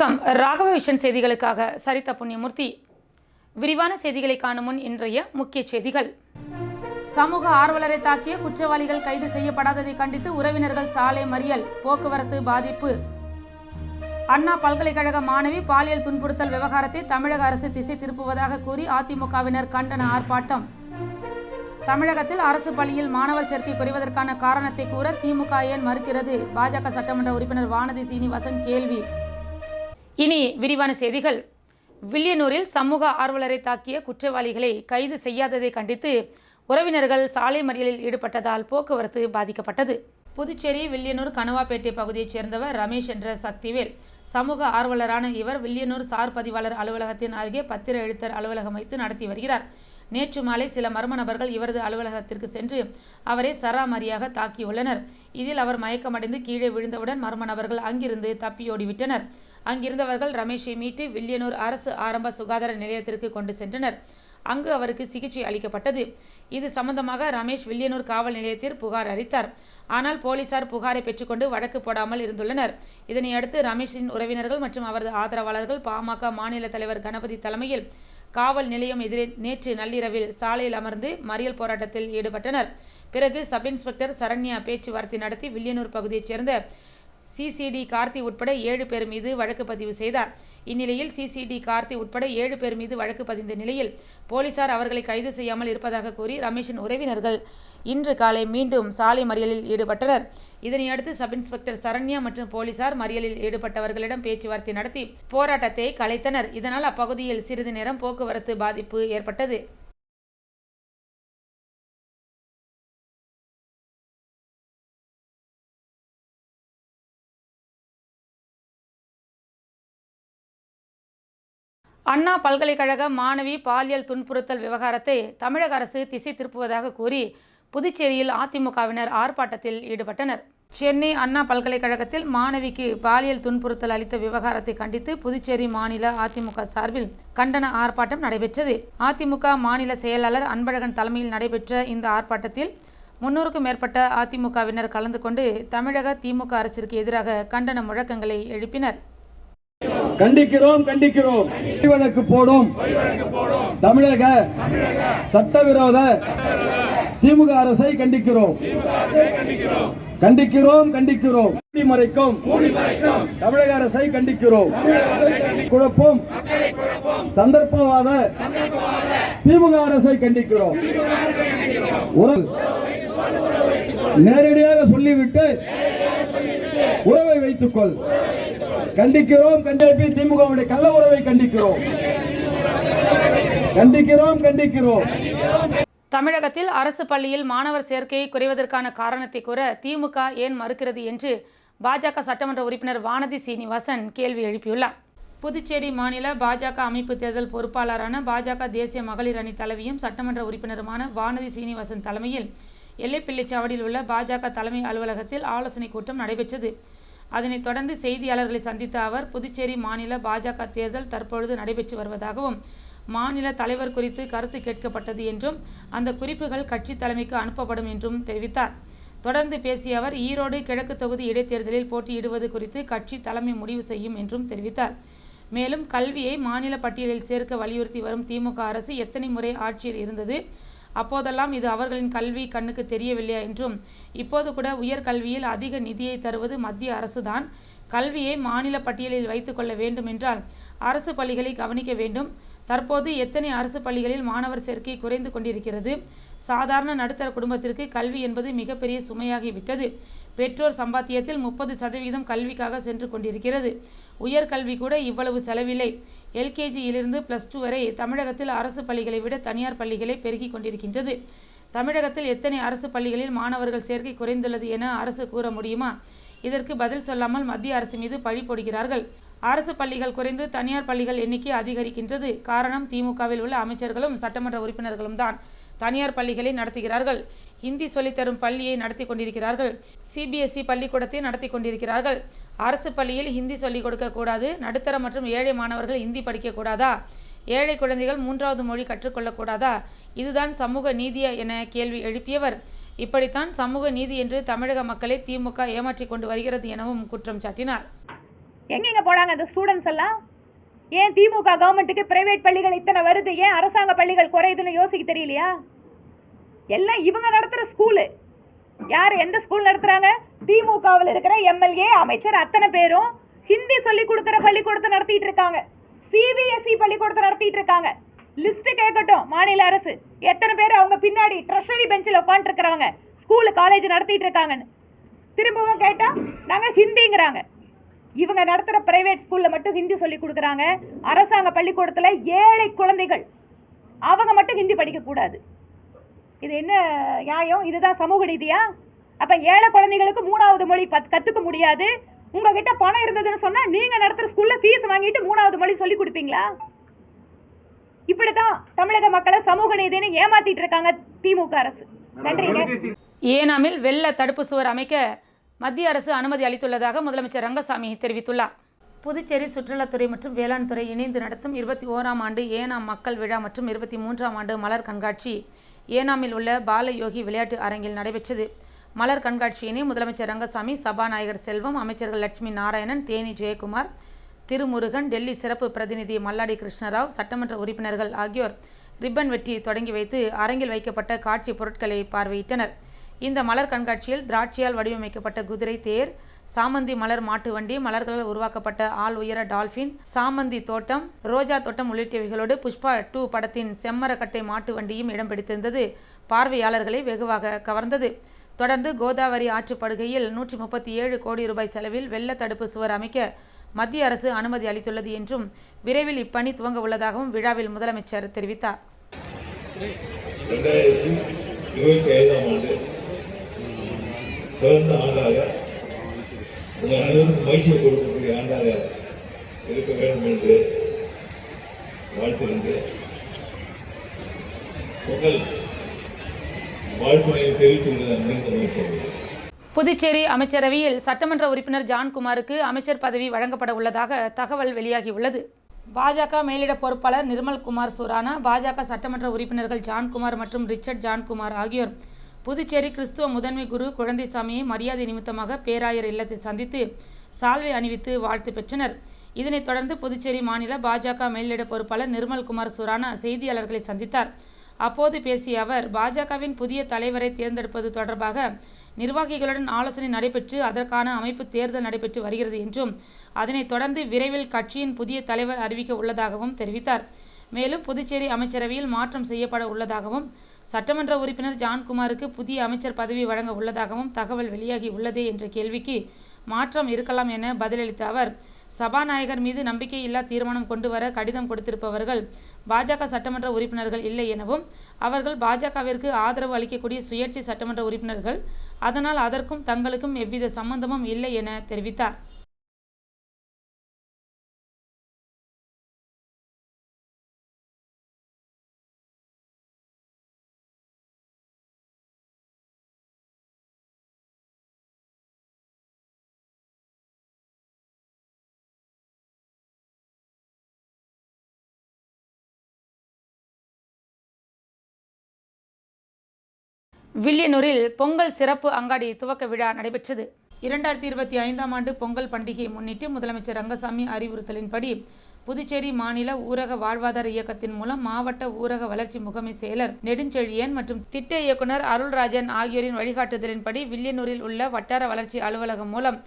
வணக்கம். ராகவ விஷன் செய்திகளுக்காக சரிதா புண்ணியமூர்த்தி. விரிவான செய்திகளை காணும் முன் இன்றைய முக்கிய செய்திகள். சமூக ஆர்வலரை தாக்கிய குற்றவாளிகள் கைது செய்யப்படாததை கண்டித்து உறவினர்கள் சாலை மறியல் போக்குவரத்து பாதிப்பு. அண்ணா பல்கலைக்கழக மாணவி பாலியல் துன்புறுத்தல் விவகாரத்தை தமிழக அரசு திசை திருப்புவதாக கூறி அதிமுகவினர் கண்டன ஆர்ப்பாட்டம். தமிழகத்தில் அரசு பள்ளியில் மாணவர் சேர்க்கை குறைவதற்கான காரணத்தை கூற திமுக ஏன் மறுக்கிறது? பாஜக சட்டமன்ற உறுப்பினர் வானதி சீனிவாசன் கேள்வி. இனி விரிவான செய்திகள். வில்லியனூரில் சமூக ஆர்வலரை தாக்கிய குற்றவாளிகளை கைது செய்யாததை கண்டித்து உறவினர்கள் சாலை மறியலில் ஈடுபட்டதால் போக்குவரத்து பாதிக்கப்பட்டது. புதுச்சேரி வில்லியனூர் கனவாப்பேட்டை பகுதியைச் சேர்ந்தவர் ரமேஷ் என்ற சக்திவேல். சமூக ஆர்வலரான இவர் வில்லியனூர் சார் பதிவாளர் அலுவலகத்தின் அருகே பத்திர எழுத்தர் அலுவலகம் வைத்து நடத்தி வருகிறார். நேற்று மாலை சில மர்ம நபர்கள் இவரது அலுவலகத்திற்கு சென்று அவரை சராமரியாக தாக்கியுள்ளனர். இதில் அவர் மயக்கமடைந்து கீழே விழுந்தவுடன் மர்ம நபர்கள் அங்கிருந்து தப்பியோடிவிட்டனர். அங்கிருந்தவர்கள் ரமேஷை மீட்டு வில்லியனூர் அரசு ஆரம்ப சுகாதார நிலையத்திற்கு கொண்டு சென்றனர். அங்கு அவருக்கு சிகிச்சை அளிக்கப்பட்டது. இது சம்பந்தமாக ரமேஷ் வில்லியனூர் காவல் நிலையத்தில் புகார் அளித்தார். ஆனால் போலீசார் புகாரை பெற்றுக்கொண்டு வழக்கு போடாமல் இருந்துள்ளனர். இதனையடுத்து ரமேஷின் உறவினர்கள் மற்றும் அவரது ஆதரவாளர்கள் பாமக மாநில தலைவர் கணபதி தலைமையில் காவல் நிலையம் எதிரே நேற்று நள்ளிரவில் சாலையில் அமர்ந்து மறியல் போராட்டத்தில் ஈடுபட்டனர். பிறகு சப் இன்ஸ்பெக்டர் சரண்யா பேச்சுவார்த்தை நடத்தி வில்லியனூர் பகுதியைச் சேர்ந்த சிசிடி கார்த்தி உட்பட ஏழு பேர் மீது வழக்கு பதிவு செய்தார். இந்நிலையில் சிசிடி கார்த்தி உட்பட ஏழு பேர் மீது வழக்கு பதிந்த நிலையில் போலீசார் அவர்களை கைது செய்யாமல் இருப்பதாக கூறி ரமேஷின் உறவினர்கள் இன்று காலை மீண்டும் சாலை மறியலில் ஈடுபட்டனர். இதனையடுத்து சப் இன்ஸ்பெக்டர் சரண்யா மற்றும் போலீசார் மறியலில் ஈடுபட்டவர்களிடம் பேச்சுவார்த்தை நடத்தி போராட்டத்தை கலைத்தனர். இதனால் அப்பகுதியில் சிறிது நேரம் போக்குவரத்து பாதிப்பு ஏற்பட்டது. அண்ணா பல்கலைக்கழக மாணவி பாலியல் துன்புறுத்தல் விவகாரத்தை தமிழக அரசு திசை திருப்புவதாக கூறி புதுச்சேரியில் அதிமுகவினர் ஆர்ப்பாட்டத்தில் ஈடுபட்டனர். சென்னை அண்ணா பல்கலைக்கழகத்தில் மாணவிக்கு பாலியல் துன்புறுத்தல் அளித்த விவகாரத்தை கண்டித்து புதுச்சேரி மாநில அதிமுக சார்பில் கண்டன ஆர்ப்பாட்டம் நடைபெற்றது. அதிமுக மாநில செயலாளர் அன்பழகன் தலைமையில் நடைபெற்ற இந்த ஆர்ப்பாட்டத்தில் முன்னூறுக்கும் மேற்பட்ட அதிமுகவினர் கலந்து கொண்டு தமிழக திமுக அரசிற்கு எதிராக கண்டன முழக்கங்களை எழுப்பினர். கண்டிக்கிறோம் கண்டிக்கிறோம். வழக்கு போடும். தமிழக சட்டவிரோத திமுக அரசை கண்டிக்கிறோம். கண்டிக்கிறோம் கண்டிக்கிறோம். மறைக்கும். தமிழக அரசை கண்டிக்கிறோம். குழப்பம். சந்தர்ப்பவாத திமுக அரசை கண்டிக்கிறோம். உறவு. நேரடியாக சொல்லிவிட்டு உறவை வைத்துக்கொள். கண்டிக்கிறோம் கண்டிப்பி திமுகவுடைய கள்ள உறவை கண்டிக்கிறோம். கண்டிக்கிறோம் கண்டிக்கிறோம். தமிழகத்தில் அரசு பள்ளியில் மாணவர் சேர்க்கையை குறைவதற்கான காரணத்தை கூற திமுக ஏன் மறுக்கிறது என்று பாஜக சட்டமன்ற உறுப்பினர் வானதி சீனிவாசன் கேள்வி எழுப்பியுள்ளார். புதுச்சேரி மாநில பாஜக அமைப்பு தேர்தல் பொறுப்பாளரான பாஜக தேசிய மகளிர் அணி தலைவியும் சட்டமன்ற உறுப்பினருமான வானதி சீனிவாசன் தலைமையில் எல்லைப்பிள்ளைச்சாவடியில் உள்ள பாஜக தலைமை அலுவலகத்தில் ஆலோசனைக் கூட்டம் நடைபெற்றது. அதனைத் தொடர்ந்து செய்தியாளர்களை சந்தித்த அவர் புதுச்சேரி மாநில பாஜக தேர்தல் தற்பொழுது நடைபெற்று வருவதாகவும் மாநில தலைவர் குறித்து கருத்து கேட்கப்பட்டது என்றும் அந்த குறிப்புகள் கட்சி தலைமைக்கு அனுப்பப்படும் என்றும் தெரிவித்தார். தொடர்ந்து பேசிய அவர் ஈரோடு கிழக்கு தொகுதி இடைத்தேர்தலில் போட்டியிடுவது குறித்து கட்சி தலைமை முடிவு செய்யும் என்றும் தெரிவித்தார். மேலும் கல்வியை மாநில பட்டியலில் சேர்க்க வலியுறுத்தி வரும் திமுக அரசு எத்தனை முறை ஆட்சியில் இருந்தது அப்போதெல்லாம் இது அவர்களின் கல்வி கண்ணுக்கு தெரியவில்லையா என்றும் இப்போது கூட உயர்கல்வியில் அதிக நிதியை தருவது மத்திய அரசுதான். கல்வியை மாநில பட்டியலில் வைத்துக்கொள்ள வேண்டும் என்றால் அரசு பள்ளிகளை கவனிக்க வேண்டும். தற்போது எத்தனை அரசு பள்ளிகளில் மாணவர் சேர்க்கை குறைந்து கொண்டிருக்கிறது? சாதாரண நடுத்தர குடும்பத்திற்கு கல்வி என்பது மிகப்பெரிய சுமையாகிவிட்டது. பெற்றோர் சம்பாத்தியத்தில் முப்பது சதவீதம் கல்விக்காக சென்று கொண்டிருக்கிறது. உயர்கல்வி கூட இவ்வளவு செலவில்லை. எல்கேஜியிலிருந்து பிளஸ் டூ வரை தமிழகத்தில் அரசு பள்ளிகளை விட தனியார் பள்ளிகளே பெருகிக் கொண்டிருக்கின்றது. தமிழகத்தில் எத்தனை அரசு பள்ளிகளில் மாணவர்கள் சேர்க்கை குறைந்துள்ளது என அரசு கூற முடியுமா? இதற்கு பதில் சொல்லாமல் மத்திய அரசு மீது பழி போடுகிறார்கள். அரசு பள்ளிகள் குறைந்து தனியார் பள்ளிகள் எண்ணிக்கை அதிகரிக்கின்றது. காரணம் திமுகவில் உள்ள அமைச்சர்களும் சட்டமன்ற உறுப்பினர்களும் தான் தனியார் பள்ளிகளை நடத்துகிறார்கள். ஹிந்தி சொல்லித்தரும் பள்ளியை நடத்தி கொண்டிருக்கிறார்கள். சிபிஎஸ்இ பள்ளிக்கூடத்தை நடத்தி கொண்டிருக்கிறார்கள். அரசு பள்ளியில் ஹிந்தி சொல்லிக் கொடுக்கக்கூடாது நடுத்தர மற்றும் ஏழை மாணவர்கள் ஹிந்தி படிக்கக்கூடாதா ஏழை குழந்தைகள் மூன்றாவது மொழி கற்றுக்கொள்ளக்கூடாதா இதுதான் சமூக நீதியா என கேள்வி எழுப்பியவர். இப்படித்தான் சமூக நீதி என்று தமிழக மக்களை திமுக ஏமாற்றிக் கொண்டு வருகிறது எனவும் குற்றம் சாட்டினார். எங்கெங்க போனாங்க அந்த ஸ்டூடெண்ட்ஸ் எல்லாம்? ஏன் திமுக கவர்மெண்ட்டுக்கு பிரைவேட் பள்ளிகள் இத்தனை வருது? ஏன் அரசாங்க பள்ளிகள் குறையுதுன்னு யோசிக்க தெரியலையா? எல்லாம் இவங்க நடத்துகிற ஸ்கூலு யார்? எந்த ஸ்கூல் நடத்துறாங்க? திமுகவில் இருக்கிற எம்எல்ஏ அமைச்சர் அத்தனை பேரும் ஹிந்தி சொல்லி கொடுக்கிற பள்ளிக்கூடத்தை நடத்திட்டு இருக்காங்க. சிபிஎஸ்இ பள்ளிக்கூடத்தை நடத்திட்டு இருக்காங்க. லிஸ்ட் கேட்கட்டும் மாநில அரசு. எத்தனை பேர் அவங்க பின்னாடி ட்ரெஷரி பெஞ்சில் உட்காந்துருக்கிறவங்க ஸ்கூலு காலேஜ் நடத்திட்டு இருக்காங்கன்னு. திரும்பவும் கேட்டா நாங்க ஹிந்திங்கிறாங்க. இவங்க நடத்துற பிரைவேட் ஸ்கூல்ல மட்டும் ஹிந்தி சொல்லி கொடுக்குறாங்க. அரசாங்க பள்ளிக்கூடத்துல ஏழை குழந்தைகள். அவங்க மட்டும் ஹிந்தி படிக்கக்கூடாது இது என்ன நியாயம்? இதுதான் சமூக நீதியா? அப்ப ஏழை குழந்தைகளுக்கு மூணாவது மொழி கத்துக்க முடியாது. உங்ககிட்ட பணம் இருந்ததுன்னு சொன்னா நீங்க நடத்துற ஸ்கூல்ல ஃபீஸ் வாங்கிட்டு மூணாவது மொழி சொல்லி கொடுப்பீங்களா? இப்படிதான் தமிழக மக்களை சமூக நீதினு ஏமாத்திட்டு இருக்காங்க திமுக அரசு. நன்றிங்க. ஏனாமில் வெள்ள தடுப்பு சுவர் அமைக்க மத்திய அரசு அனுமதி அளித்துள்ளதாக முதலமைச்சர் ரங்கசாமி தெரிவித்துள்ளார். புதுச்சேரி சுற்றுலாத்துறை மற்றும் வேளாண் துறை இணைந்து நடத்தும் இருபத்தி ஓராம் ஆண்டு ஏனாம் மக்கள் விழா மற்றும் இருபத்தி மூன்றாம் ஆண்டு மலர் கண்காட்சி ஏனாமில் உள்ள பாலயோகி விளையாட்டு அரங்கில் நடைபெற்றது. மலர் கண்காட்சியினை முதலமைச்சர் ரங்கசாமி சபாநாயகர் செல்வம் அமைச்சர்கள் லட்சுமி நாராயணன் தேனி ஜெயக்குமார் திருமுருகன் டெல்லி சிறப்பு பிரதிநிதி மல்லாடி கிருஷ்ணராவ் சட்டமன்ற உறுப்பினர்கள் ஆகியோர் ரிப்பன் வெட்டி தொடங்கி வைத்து அரங்கில் வைக்கப்பட்ட காட்சி பொருட்களை பார்வையிட்டனர். இந்த மலர் கண்காட்சியில் திராட்சையால் வடிவமைக்கப்பட்ட குதிரை தேர் சாமந்தி மலர் மாட்டு வண்டி மலர்களால் உருவாக்கப்பட்ட ஆள் உயர டால்பின் சாமந்தி தோட்டம் ரோஜா தோட்டம் உள்ளிட்டவைகளோடு புஷ்பா டூ படத்தின் செம்மரக்கட்டை மாட்டு வண்டியும் இடம் பிடித்திருந்தது. பார்வையாளர்களை வெகுவாக கவர்ந்தது. தொடர்ந்து கோதாவரி ஆற்றுப்படுகையில் நூற்றி முப்பத்தி ஏழு கோடி ரூபாய் செலவில் வெள்ள தடுப்பு சுவர் அமைக்க மத்திய அரசு அனுமதி அளித்துள்ளது என்றும் விரைவில் இப்பணி துவங்க உள்ளதாகவும் விழாவில் முதலமைச்சர் தெரிவித்தார். இருபத்தி ஐந்தாம் ஆண்டு சிறந்த ஆண்டாக உங்கள் அனைவருக்கும் மகிழ்ச்சியை கொடுக்கக்கூடிய ஆண்டாக இருக்க வேண்டும் என்று வாழ்த்துகின்றேன். உங்கள் வாழ்த்துணையை தெரிவித்துள்ளது மிகுந்த மகிழ்ச்சி புதுச்சேரி அமைச்சரவையில் சட்டமன்ற உறுப்பினர் ஜான்குமாருக்கு அமைச்சர் பதவி வழங்கப்பட உள்ளதாக தகவல் வெளியாகியுள்ளது. பாஜக மேலிட பொறுப்பாளர் நிர்மல்குமார் சுரானா பாஜக சட்டமன்ற உறுப்பினர்கள் ஜான்குமார் மற்றும் ரிச்சர்ட் ஜான்குமார் ஆகியோர் புதுச்சேரி கிறிஸ்துவ முதன்மை குரு குழந்தைசாமியை மரியாதை நிமித்தமாக பேராயர் இல்லத்தில் சந்தித்து சால்வை அணிவித்து வாழ்த்து பெற்றனர். இதனைத் தொடர்ந்து புதுச்சேரி மாநில பாஜக மேலிட பொறுப்பாளர் நிர்மல்குமார் சுரானா செய்தியாளர்களை சந்தித்தார். அப்போது பேசிய அவர் பாஜகவின் புதிய தலைவரை தேர்ந்தெடுப்பது தொடர்பாக நிர்வாகிகளுடன் ஆலோசனை நடைபெற்று அதற்கான அமைப்பு தேர்தல் நடைபெற்று வருகிறது என்றும் அதனைத் தொடர்ந்து விரைவில் கட்சியின் புதிய தலைவர் அறிவிக்க உள்ளதாகவும் தெரிவித்தார். மேலும் புதுச்சேரி அமைச்சரவையில் மாற்றம் செய்யப்பட உள்ளதாகவும் சட்டமன்ற உறுப்பினர் ஜான்குமாருக்கு புதிய அமைச்சர் பதவி வழங்க உள்ளதாகவும் தகவல் வெளியாகி உள்ளதே என்ற கேள்விக்கு மாற்றம் இருக்கலாம் என பதிலளித்த அவர் சபாநாயகர் மீது நம்பிக்கையில்லா தீர்மானம் கொண்டு வர கடிதம் கொடுத்திருப்பவர்கள் பாஜக சட்டமன்ற உறுப்பினர்கள் இல்லை எனவும் அவர்கள் பாஜகவிற்கு ஆதரவு அளிக்கக்கூடிய சுயேட்சை சட்டமன்ற உறுப்பினர்கள் அதனால் அதற்கும் தங்களுக்கும் எவ்வித சம்பந்தமும் இல்லை என தெரிவித்தார். வில்லியனூரில் பொங்கல் சிறப்பு அங்காடி துவக்க விழா நடைபெற்றது. இரண்டாயிரத்தி இருபத்தி ஐந்தாம் ஆண்டு பொங்கல் பண்டிகையை முன்னிட்டு முதலமைச்சர் ரங்கசாமி அறிவுறுத்தலின்படி புதுச்சேரி மாநில ஊரக வாழ்வாதார இயக்கத்தின் மூலம் மாவட்ட ஊரக வளர்ச்சி முகமை செயலர் நெடுஞ்செழியன் மற்றும் திட்ட இயக்குனர் அருள்ராஜன் ஆகியோரின் வழிகாட்டுதலின்படி வில்லியனூரில் உள்ள வட்டார வளர்ச்சி அலுவலகம் மூலம்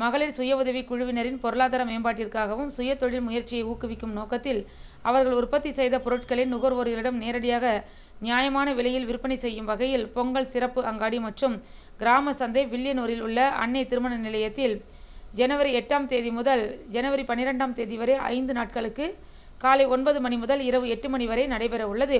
மகளிர் சுய உதவி குழுவினரின் பொருளாதார மேம்பாட்டிற்காகவும் சுய தொழில் முயற்சியை ஊக்குவிக்கும் நோக்கத்தில் அவர்கள் உற்பத்தி செய்த பொருட்களை நுகர்வோர்களிடம் நேரடியாக நியாயமான விலையில் விற்பனை செய்யும் வகையில் பொங்கல் சிறப்பு அங்காடி மற்றும் கிராம சந்தை வில்லியனூரில் உள்ள அன்னை திருமண நிலையத்தில் ஜனவரி எட்டாம் தேதி முதல் ஜனவரி பன்னிரெண்டாம் தேதி வரை ஐந்து நாட்களுக்கு காலை ஒன்பது மணி முதல் இரவு எட்டு மணி வரை நடைபெற உள்ளது.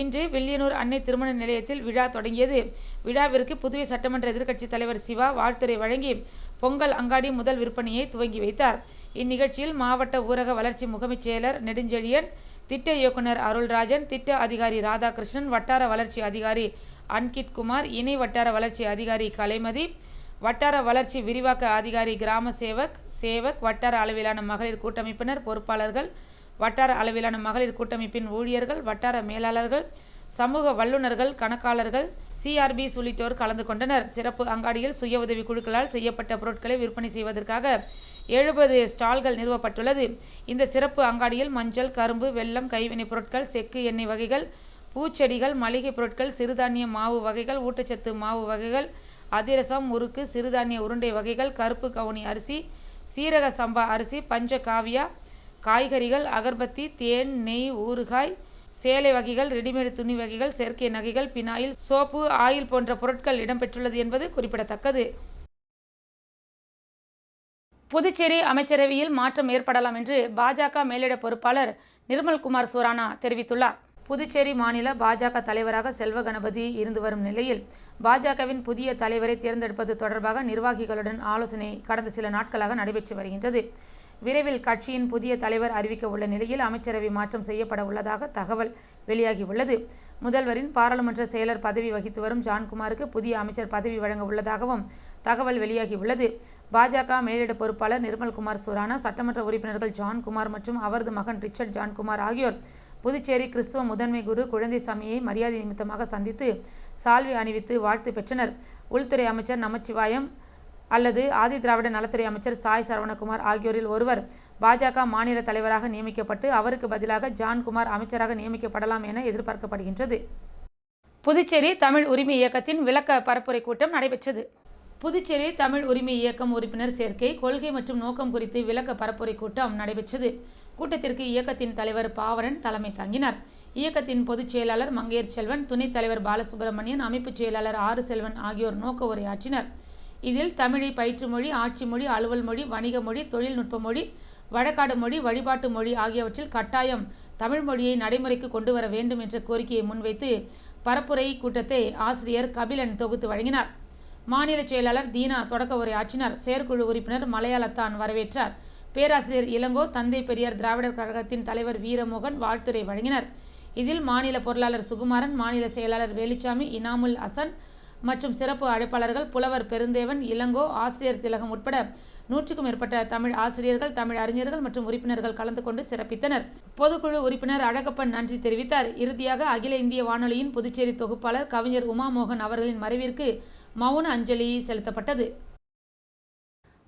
இன்று வில்லியனூர் அன்னை திருமண நிலையத்தில் விழா தொடங்கியது. விழாவிற்கு புதுவை சட்டமன்ற எதிர்க்கட்சித் தலைவர் சிவா வாழ்த்துறை வழங்கி பொங்கல் அங்காடி முதல் விற்பனையை துவங்கி வைத்தார். இந்நிகழ்ச்சியில் மாவட்ட ஊரக வளர்ச்சி முகமைச் செயலர் நெடுஞ்செழியன் திட்ட இயக்குனர் அருள்ராஜன் திட்ட அதிகாரி ராதாகிருஷ்ணன் வட்டார வளர்ச்சி அதிகாரி அன்கிட் குமார் இணை வட்டார வளர்ச்சி அதிகாரி கலைமதி வட்டார வளர்ச்சி விரிவாக்க அதிகாரி கிராம சேவக் சேவக் வட்டார அளவிலான மகளிர் கூட்டமைப்பினர் பொறுப்பாளர்கள் வட்டார அளவிலான மகளிர் கூட்டமைப்பின் ஊழியர்கள் வட்டார மேலாளர்கள் சமூக வல்லுநர்கள் கணக்காளர்கள் சிஆர்பிஸ் உள்ளிட்டோர் கலந்து கொண்டனர். சிறப்பு அங்காடியில் சுய உதவி குழுக்களால் செய்யப்பட்ட பொருட்களை விற்பனை செய்வதற்காக எழுபது ஸ்டால்கள் நிறுவப்பட்டுள்ளது. இந்த சிறப்பு அங்காடியில் மஞ்சள் கரும்பு வெல்லம் கைவினைப் பொருட்கள் செக்கு எண்ணெய் வகைகள் பூச்செடிகள் மளிகை பொருட்கள் சிறுதானிய மாவு வகைகள் ஊட்டச்சத்து மாவு வகைகள் அதிரசம் முறுக்கு சிறுதானிய உருண்டை வகைகள் கருப்பு கவுனி அரிசி சீரக சம்பா அரிசி பஞ்ச காவியா காய்கறிகள் அகர்பத்தி தேன் நெய் ஊறுகாய் சேலை வகைகள் ரெடிமேட் துணி வகைகள் செயற்கை நகைகள் பினாயில் சோப்பு ஆயில் போன்ற பொருட்கள் இடம்பெற்றுள்ளது என்பது குறிப்பிடத்தக்கது. புதுச்சேரி அமைச்சரவையில் மாற்றம் ஏற்படலாம் என்று பாஜக மேலிட பொறுப்பாளர் நிர்மல்குமார் சுரானா தெரிவித்துள்ளார். புதுச்சேரி மாநில பாஜக தலைவராக செல்வ கணபதி இருந்து வரும் நிலையில் பாஜகவின் புதிய தலைவரை தேர்ந்தெடுப்பது தொடர்பாக நிர்வாகிகளுடன் ஆலோசனை கடந்த சில நாட்களாக நடைபெற்று வருகின்றது. விரைவில் கட்சியின் புதிய தலைவர் அறிவிக்க உள்ள நிலையில் அமைச்சரவை மாற்றம் செய்யப்பட உள்ளதாக தகவல் வெளியாகியுள்ளது. முதல்வரின் பாராளுமன்ற செயலர் பதவி வகித்து வரும் ஜான்குமாருக்கு புதிய அமைச்சர் பதவி வழங்க உள்ளதாகவும் தகவல் வெளியாகியுள்ளது. பாஜக மேலிட பொறுப்பாளர் நிர்மல்குமார் சுரானா சட்டமன்ற உறுப்பினர்கள் ஜான்குமார் மற்றும் அவரது மகன் ரிச்சர்ட் ஜான்குமார் ஆகியோர் புதுச்சேரி கிறிஸ்துவ முதன்மை குரு குழந்தைசாமியை மரியாதை நிமித்தமாக சந்தித்து சால்வி அணிவித்து வாழ்த்து பெற்றனர். உள்துறை அமைச்சர் நமச்சிவாயம் அல்லது ஆதி திராவிட நலத்துறை அமைச்சர் சாய் சரவணகுமார் ஆகியோரில் ஒருவர் பாஜக மாநில தலைவராக நியமிக்கப்பட்டு அவருக்கு பதிலாக ஜான்குமார் அமைச்சராக நியமிக்கப்படலாம் என எதிர்பார்க்கப்படுகின்றது. புதுச்சேரி தமிழ் உரிமை இயக்கத்தின் விளக்க பரப்புரை கூட்டம் நடைபெற்றது. புதுச்சேரி தமிழ் உரிமை இயக்கம் உறுப்பினர் சேர்க்கை கொள்கை மற்றும் நோக்கம் குறித்து விளக்க பரப்புரை கூட்டம் நடைபெற்றது. கூட்டத்திற்கு இயக்கத்தின் தலைவர் பாவரன் தலைமை தாங்கினார். இயக்கத்தின் பொதுச் செயலாளர் மங்கையர் செல்வன் துணைத் தலைவர் பாலசுப்ரமணியன் அமைப்புச் செயலாளர் ஆறு செல்வன் ஆகியோர் நோக்க உரையாற்றினர். இதில் தமிழை பயிற்று மொழி ஆட்சி மொழி அலுவல் மொழி வணிக மொழி தொழில்நுட்ப மொழி வழக்காடு மொழி வழிபாட்டு மொழி ஆகியவற்றில் கட்டாயம் தமிழ் மொழியை நடைமுறைக்கு கொண்டு வர வேண்டும் என்ற கோரிக்கையை முன்வைத்து பரப்புரை கூட்டத்தை ஆசிரியர் கபிலன் தொகுத்து வழங்கினார். மாநில செயலாளர் தீனா தொடக்க உரை ஆற்றினார். செயற்குழு உறுப்பினர் மலையாளத்தான் வரவேற்றார். பேராசிரியர் இளங்கோ தந்தை பெரியார் திராவிடர் கழகத்தின் தலைவர் வீரமோகன் வாழ்த்துரை வழங்கினர். இதில் மாநில பொருளாளர் சுகுமாரன் மாநில செயலாளர் வேலுச்சாமி இனாமுல் ஹசன் மற்றும் சிறப்பு அழைப்பாளர்கள் புலவர் பெருந்தேவன் இளங்கோ ஆசிரியர் திலகம் உட்பட நூற்றுக்கும் மேற்பட்ட தமிழ் ஆசிரியர்கள் தமிழ் அறிஞர்கள் மற்றும் உறுப்பினர்கள் கலந்து கொண்டு சிறப்பித்தனர். பொதுக்குழு உறுப்பினர் அழகப்பன் நன்றி தெரிவித்தார். இறுதியாக அகில இந்திய வானொலியின் புதுச்சேரி தொகுப்பாளர் கவிஞர் உமாமோகன் அவர்களின் மறைவிற்கு மௌன அஞ்சலி செலுத்தப்பட்டது.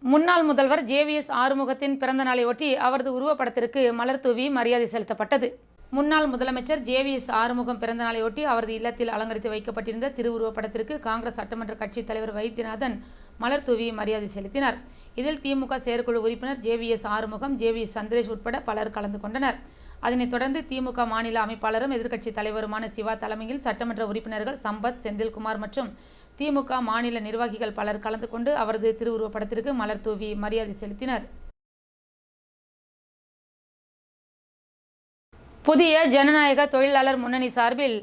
முன்னாள் முதல்வர் ஜேவிஎஸ் ஆறுமுகத்தின் பிறந்த நாளையொட்டி அவரது உருவப்படத்திற்கு மலர் தூவி மரியாதை செலுத்தப்பட்டது. முன்னாள் முதலமைச்சர் ஜேவிஎஸ் ஆறுமுகம் பிறந்த நாளையொட்டி அவரது இல்லத்தில் அலங்கரித்து வைக்கப்பட்டிருந்த திருவுருவப்படத்திற்கு காங்கிரஸ் சட்டமன்ற கட்சித் தலைவர் வைத்தியநாதன் மலர் தூவி மரியாதை செலுத்தினார். இதில் திமுக செயற்குழு உறுப்பினர் ஜேவிஎஸ் ஆறுமுகம் ஜேவிஎஸ் சந்திரேஷ் உட்பட பலர் கலந்து கொண்டனர். அதனைத் தொடர்ந்து திமுக மாநில அமைப்பாளரும் எதிர்க்கட்சித் தலைவருமான சிவா தலைமையில் சட்டமன்ற உறுப்பினர்கள் சம்பத் செந்தில்குமார் மற்றும் திமுக மாநில நிர்வாகிகள் பலர் கலந்து கொண்டு அவரது திருவுருவப்படத்திற்கு மலர் தூவி மரியாதை செலுத்தினர். புதிய ஜனநாயக தொழிலாளர் முன்னணி சார்பில்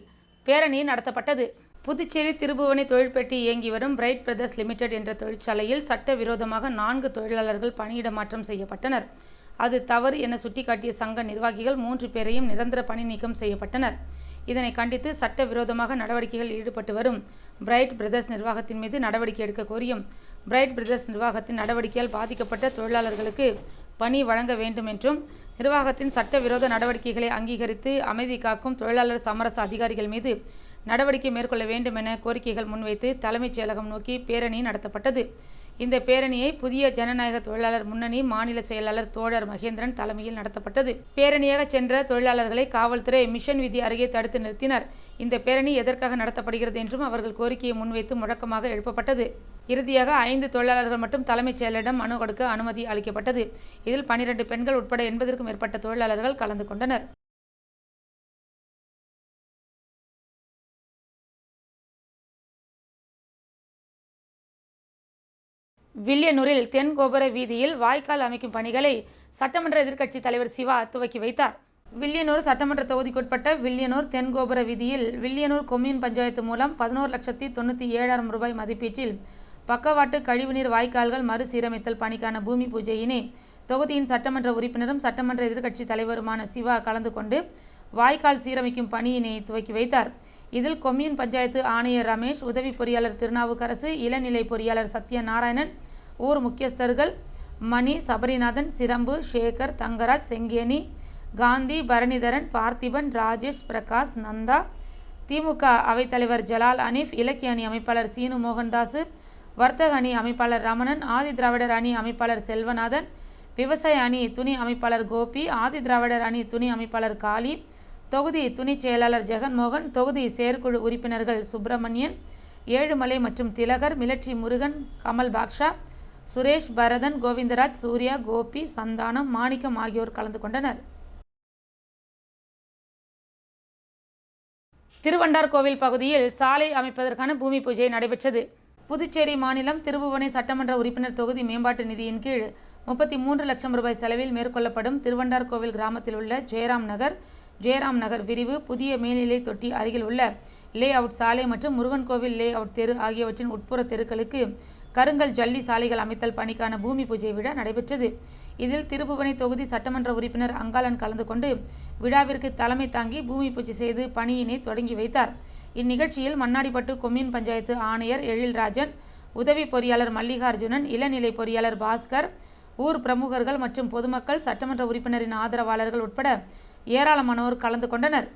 பேரணி நடத்தப்பட்டது. புதுச்சேரி திருபுவனை தொழிற்பேட்டி இயங்கி வரும் பிரைட் பிரதர்ஸ் லிமிடெட் என்ற தொழிற்சாலையில் சட்டவிரோதமாக நான்கு தொழிலாளர்கள் பணியிட மாற்றம் செய்யப்பட்டனர். அது தவறு என சுட்டிக்காட்டிய சங்க நிர்வாகிகள் மூன்று பேரையும் நிரந்தர பணி நீக்கம் செய்யப்பட்டனர். இதனை கண்டித்து சட்டவிரோதமாக நடவடிக்கைகள் ஈடுபட்டு வரும் பிரைட் பிரதர்ஸ் நிர்வாகத்தின் மீது நடவடிக்கை எடுக்க கோரியும் பிரைட் பிரதர்ஸ் நிர்வாகத்தின் நடவடிக்கையால் பாதிக்கப்பட்ட தொழிலாளர்களுக்கு பணி வழங்க வேண்டும் என்றும் நிர்வாகத்தின் சட்டவிரோத நடவடிக்கைகளை அங்கீகரித்து அமைதி காக்கும் தொழிலாளர் சமரச அதிகாரிகள் மீது நடவடிக்கை மேற்கொள்ள வேண்டும் என கோரிக்கைகள் முன்வைத்து தலைமைச் செயலகம் நோக்கி பேரணி நடத்தப்பட்டது. இந்த பேரணியை புதிய ஜனநாயக தொழிலாளர் முன்னணி மாநில செயலாளர் தோழர் மகேந்திரன் தலைமையில் நடத்தப்பட்டது. பேரணியாக சென்ற தொழிலாளர்களை காவல்துறை மிஷன் விதி அருகே தடுத்து நிறுத்தினர். இந்த பேரணி எதற்காக நடத்தப்படுகிறது என்றும் அவர்கள் கோரிக்கையை முன்வைத்து முழக்கமாக எழுப்பப்பட்டது. இறுதியாக ஐந்து தொழிலாளர்கள் மட்டும் தலைமைச் செயலரிடம் மனு கொடுக்க அனுமதி அளிக்கப்பட்டது. இதில் பனிரெண்டு பெண்கள் உட்பட எண்பதற்கும் மேற்பட்ட தொழிலாளர்கள் கலந்து கொண்டனர். வில்லியனூரில் தென்கோபுர வீதியில் வாய்க்கால் அமைக்கும் பணிகளை சட்டமன்ற எதிர்க்கட்சித் தலைவர் சிவா துவக்கி வைத்தார். வில்லியனூர் சட்டமன்ற தொகுதிக்குட்பட்ட வில்லியனூர் தென்கோபுர வீதியில் வில்லியனூர் கொம்யூன் பஞ்சாயத்து மூலம் பதினோரு லட்சத்தி தொண்ணூற்றி ஏழாயிரம் ரூபாய் மதிப்பீட்டில் பக்கவாட்டு கழிவுநீர் வாய்க்கால்கள் மறுசீரமைத்தல் பணிக்கான பூமி பூஜையினை தொகுதியின் சட்டமன்ற உறுப்பினரும் சட்டமன்ற எதிர்க்கட்சித் தலைவருமான சிவா கலந்து கொண்டு வாய்க்கால் சீரமைக்கும் பணியினை துவக்கி வைத்தார். இதில் கொம்யூன் பஞ்சாயத்து ஆணையர் ரமேஷ் உதவி பொறியாளர் திருநாவுக்கரசு இளநிலை பொறியாளர் சத்யநாராயணன் ஊர் முக்கியஸ்தர்கள் மணி சபரிநாதன் சிரம்பு சேகர் தங்கராஜ் செங்கேணி காந்தி பரணிதரன் பார்த்திபன் ராஜேஷ் பிரகாஷ் நந்தா திமுக அவைத்தலைவர் ஜலால் அனீஃப் இலக்கிய அணி அமைப்பாளர் சீனு மோகன்தாஸ் வர்த்தக அணி அமைப்பாளர் ரமணன் ஆதி திராவிடர் அணி அமைப்பாளர் செல்வநாதன் விவசாய அணி துணி அமைப்பாளர் கோபி ஆதி திராவிடர் அணி துணி அமைப்பாளர் காளி தொகுதி துணைச் செயலாளர் ஜெகன்மோகன் தொகுதி செயற்குழு உறுப்பினர்கள் சுப்பிரமணியன் ஏழுமலை மற்றும் திலகர் மிலட்சி முருகன் கமல் பாக்ஷா சுரேஷ் பரதன் கோவிந்தராஜ் சூர்யா கோபி சந்தானம் மாணிக்கம் ஆகியோர் கலந்து கொண்டனர். திருவண்டார் கோவில் பகுதியில் சாலை அமைப்பதற்கான பூமி பூஜை நடைபெற்றது. புதுச்சேரி மாநிலம் திருபுவனை சட்டமன்ற உறுப்பினர் தொகுதி மேம்பாட்டு நிதியின் கீழ் முப்பத்தி மூன்று லட்சம் ரூபாய் செலவில் மேற்கொள்ளப்படும் திருவண்டார் கோவில் கிராமத்தில் உள்ள ஜெயராம் நகர் ஜெயராம் நகர் விரிவு புதிய மேல்நிலை தொட்டி அருகில் உள்ள லே அவுட் சாலை மற்றும் முருகன் கோவில் லே அவுட் தெரு ஆகியவற்றின் உட்புற தெருக்களுக்கு கருங்கல் ஜல்லி சாலைகள் அமைத்தல் பணிக்கான பூமி பூஜை விழா நடைபெற்றது. இதில் திருபுவனை தொகுதி சட்டமன்ற உறுப்பினர் அங்காளன் கலந்து கொண்டு விழாவிற்கு தலைமை தாங்கி பூமி பூஜை செய்து பணியினை தொடங்கி வைத்தார். இந்நிகழ்ச்சியில் மண்ணாடிப்பட்டு கொம்யூன் பஞ்சாயத்து ஆணையர் எழில்ராஜன் உதவி பொறியாளர் மல்லிகார்ஜுனன் இளநிலை பொறியாளர் பாஸ்கர் ஊர் பிரமுகர்கள் மற்றும் பொதுமக்கள் சட்டமன்ற உறுப்பினரின் ஆதரவாளர்கள் உட்பட ஏராளமானோர் கலந்து கொண்டனர்.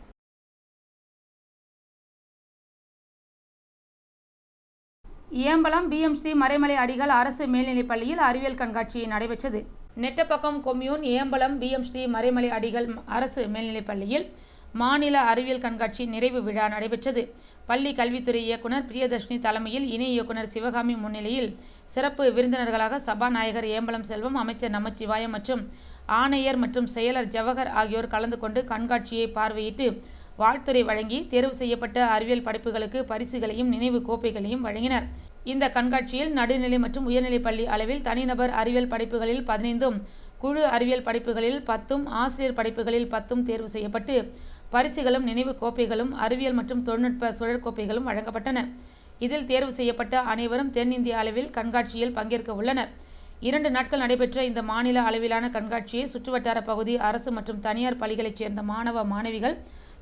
ஏம்பலம் பிஎம்ஸ்ரீ மறைமலை அடிகள் அரசு மேல்நிலைப் பள்ளியில் அறிவியல் கண்காட்சி நடைபெற்றது. Nettapakkam commune Embalam PM Shri Maraimalai Adigal அரசு மேல்நிலைப் பள்ளியில் மாநில அறிவியல் கண்காட்சி நிறைவு விழா நடைபெற்றது. பள்ளி கல்வித்துறை இயக்குனர் பிரியதர்ஷினி தலைமையில் இணை இயக்குனர் சிவகாமி முன்னிலையில் சிறப்பு விருந்தினர்களாக சபாநாயகர் ஏம்பலம் செல்வம் அமைச்சர் நமச்சிவாயம் மற்றும் ஆணையர் மற்றும் செயலர் ஜவஹர் ஆகியோர் கலந்து கொண்டு கண்காட்சியை பார்வையிட்டு வாழ்த்துறை வழங்கி தேர்வு செய்யப்பட்ட அறிவியல் படைப்புகளுக்கு பரிசுகளையும் நினைவு கோப்பைகளையும் வழங்கினர். இந்த கண்காட்சியில் நடுநிலை மற்றும் உயர்நிலைப் பள்ளி அளவில் தனிநபர் அறிவியல் படைப்புகளில் பதினைந்தும் குழு அறிவியல் படைப்புகளில் பத்தும் ஆசிரியர் படைப்புகளில் பத்தும் தேர்வு செய்யப்பட்டு பரிசுகளும் நினைவு கோப்பைகளும் அறிவியல் மற்றும் தொழில்நுட்ப சுழற்கோப்பைகளும் வழங்கப்பட்டன. இதில் தேர்வு செய்யப்பட்ட அனைவரும் தென்னிந்திய அளவில் கண்காட்சியில் பங்கேற்க உள்ளனர். இரண்டு நாட்கள் நடைபெற்ற இந்த மாநில அளவிலான கண்காட்சியை சுற்றுவட்டார பகுதி அரசு மற்றும் தனியார் பள்ளிகளைச் சேர்ந்த மாணவ மாணவிகள்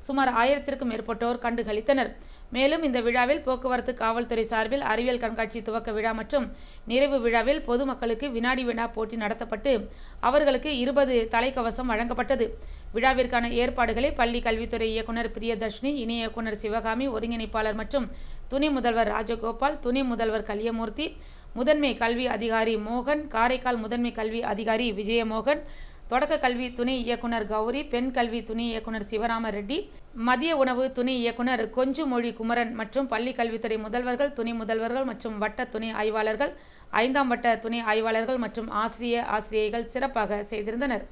சுமார் ஆயிரத்திற்கும் மேற்பட்டோர் கண்டுகளித்தனர் மேலும் இந்த விழாவில் போக்குவரத்து காவல்துறை சார்பில் அறிவியல் கண்காட்சி துவக்க விழா மற்றும் நிறைவு விழாவில் பொதுமக்களுக்கு வினாடி வினா போட்டி நடத்தப்பட்டு அவர்களுக்கு இருபது தலைக்கவசம் வழங்கப்பட்டது. விழாவிற்கான ஏற்பாடுகளை பள்ளி கல்வித்துறை இயக்குனர் பிரியதர்ஷினி இணை இயக்குனர் சிவகாமி ஒருங்கிணைப்பாளர் மற்றும் துணை முதல்வர் ராஜகோபால் துணை முதல்வர் கலியமூர்த்தி முதன்மை கல்வி அதிகாரி மோகன் காரைக்கால் முதன்மை கல்வி அதிகாரி விஜயமோகன் தொடக்க கல்வி துணை இயக்குனர் கௌரி பெண் கல்வி துணை இயக்குனர் சிவராம ரெட்டி மதிய உணவு துணை இயக்குனர் கொஞ்சு மொழி குமரன் மற்றும் பள்ளி கல்வித்துறை முதல்வர்கள் துணை முதல்வர்கள் மற்றும் வட்ட துணை ஆய்வாளர்கள் ஐந்தாம் வட்ட துணை ஆய்வாளர்கள் மற்றும் ஆசிரிய ஆசிரியைகள் சிறப்பாக செய்திருந்தனர்.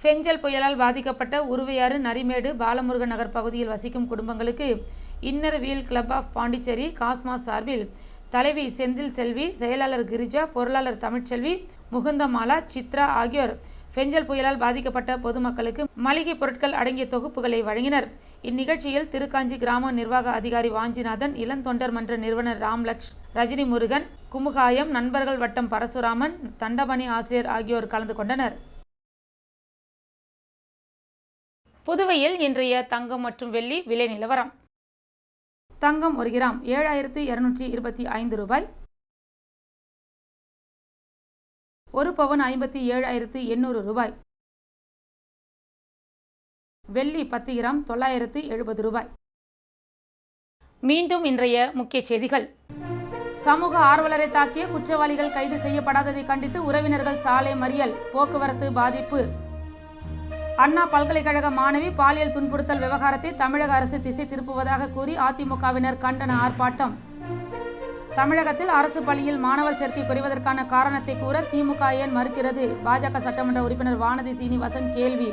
ஃபெஞ்சல் புயலால் பாதிக்கப்பட்ட உருவையாறு நரிமேடு பாலமுருகன் நகர் பகுதியில் வசிக்கும் குடும்பங்களுக்கு inner wheel club of Pondicherry Cosmos சார்பில் தலைவி செந்தில் செல்வி செயலாளர் கிரிஜா பொருளாளர் தமிழ்ச்செல்வி முகுந்தமாலா சித்ரா ஆகியோர். பெஞ்சல் புயலால் பாதிக்கப்பட்ட பொதுமக்களுக்கு மளிகை பொருட்கள் அடங்கிய தொகுப்புகளை வழங்கினர். இந்நிகழ்ச்சியில் திருக்காஞ்சி கிராம நிர்வாக அதிகாரி வாஞ்சிநாதன் இளந்தொண்டர் மன்ற நிறுவனர் ராம்லக்ஷ் ரஜினி முருகன் குமுகாயம் நண்பர்கள் வட்டம் பரசுராமன் தண்டபணி ஆசிரியர் ஆகியோர் கலந்து கொண்டனர். புதுவையில் இன்றைய தங்கம் மற்றும் வெள்ளி விலை நிலவரம். தங்கம் ஒரு கிராம் ஏழாயிரத்து இருநூற்றி இருபத்தி ஐந்து ரூபாய். ஒரு பவுன் ஐம்பத்தி ஏழாயிரத்து எண்ணூறு ரூபாய். வெள்ளி பத்து கிராம் தொள்ளாயிரத்து எழுபது ரூபாய். மீண்டும் இன்றைய முக்கிய செய்திகள். சமூக ஆர்வலரை தாக்கிய குற்றவாளிகள் கைது செய்யப்படாததை கண்டித்து உறவினர்கள் சாலை மறியல் போக்குவரத்து பாதிப்பு. அண்ணா பல்கலைக்கழக மாணவி பாலியல் துன்புறுத்தல் விவகாரத்தை தமிழக அரசு திசை திருப்புவதாக கூறி அதிமுகவினர் கண்டன ஆர்ப்பாட்டம். தமிழகத்தில் அரசு பள்ளியில் மாணவர் சேர்க்கை குறைவதற்கான காரணத்தை கூற திமுக ஏன் மறுக்கிறது? பாஜக சட்டமன்ற உறுப்பினர் வானதி சீனிவாசன் கேள்வி.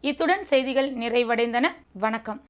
இத்துடன் செய்திகள் நிறைவடைந்தன. வணக்கம்.